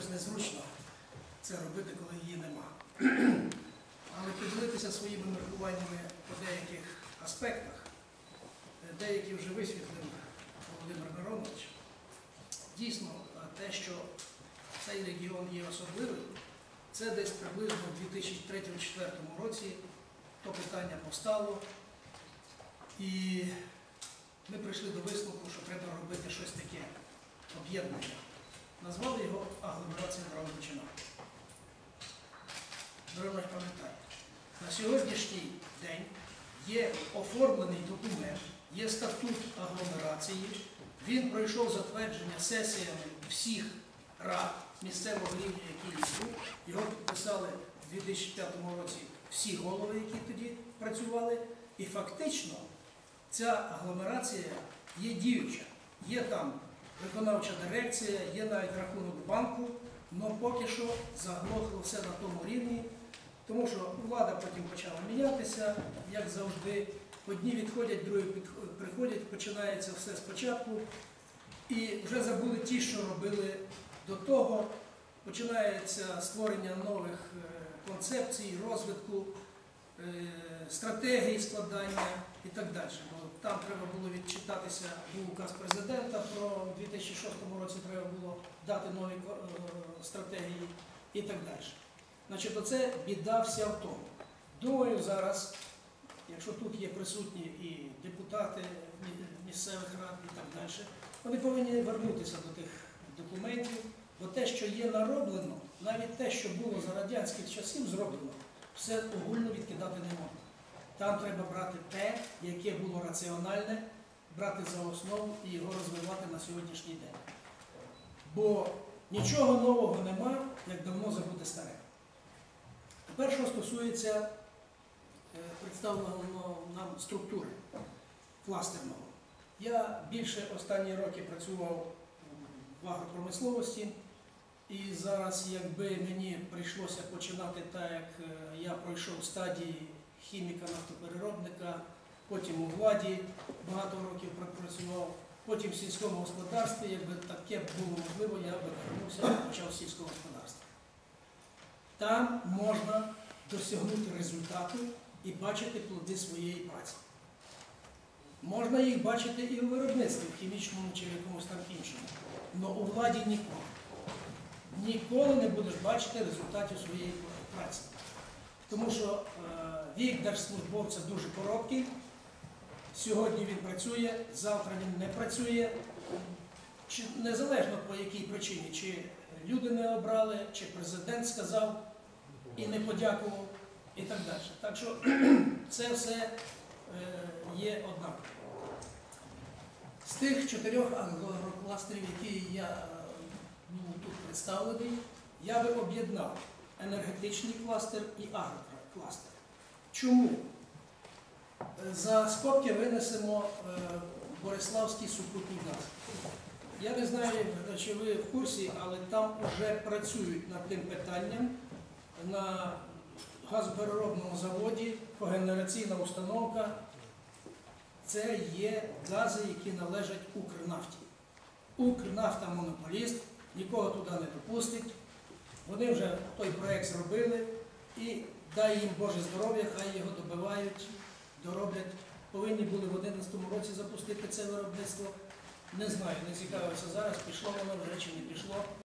якось незручно це робити, коли її нема. Але поділитися своїми міркуваннями по деяких аспектах, деякі вже висвітлив Володимир Миронович. Дійсно, те, що цей регіон є особливим, це десь приблизно в 2003-2004 році то питання постало. І ми прийшли до висновку, що треба робити щось таке об'єднання. Назвали його агломерація Дрогобичина. Миронович пам'ятає, на сьогоднішній день є оформлений документ, є статут агломерації. Він пройшов затвердження сесіями всіх рад місцевого рівня, які є. Його підписали у 2005 році всі голови, які тоді працювали. І фактично ця агломерація є діюча. Є там виконавча дирекція, є навіть рахунок банку, але поки що заглохло все на тому рівні, тому що влада потім почала мінятися, як завжди. Одні відходять, другі приходять, починається все спочатку. І вже забули ті, що робили до того. Починається створення нових е, концепцій, розвитку, е, стратегій складання і так далі. Бо там треба було відчитатися, був указ президента про 2006 році треба було дати нові е, стратегії і так далі. Значить, оце біда вся в тому. Думаю, зараз, якщо тут є присутні і депутати місцевих рад і так далі, вони повинні вернутися до тих документів, бо те, що є нароблено, навіть те, що було за радянських часів зроблено, все огульно відкидати не можна. Там треба брати те, яке було раціональне, брати за основу і його розвивати на сьогоднішній день. Бо нічого нового нема, як давно забути старе. Тепер, що стосується е, представленого нам структури кластерного. Я більше останні роки працював в агропромисловості, і зараз, якби мені прийшлося починати так, як е, я пройшов стадії хіміка, нафтопереробника, потім у владі багато років пропрацював, потім в сільському господарстві, якби таке було можливо, я би вернувся і почав сільського господарства. Там можна досягнути результату і бачити плоди своєї праці. Можна їх бачити і у виробництві, в хімічному чи якомусь там іншому. Але у владі ніколи. Ніколи не будеш бачити результатів своєї праці. Тому що е, вік держслужбовця дуже короткий. Сьогодні він працює, завтра він не працює. Чи незалежно по якій причині, чи люди не обрали, чи президент сказав і не подякував, і так далі. Так що це все е, є однаково. З тих чотирьох агрокластерів, які я представлений, я би об'єднав енергетичний кластер і агрокластер. Чому? Е, За скобки винесемо е, Бориславський супутній газ. Я не знаю, чи ви в курсі, але там вже працюють над тим питанням на газопереробному заводі, когенераційна установка. Це є гази, які належать Укрнафті. Укрнафта монополіст, нікого туди не допустить. Вони вже той проєкт зробили і дай їм Боже здоров'я, хай його добивають, дороблять. Повинні були в 2011 році запустити це виробництво. Не знаю, не цікавився зараз, пішло воно вже чи не пішло.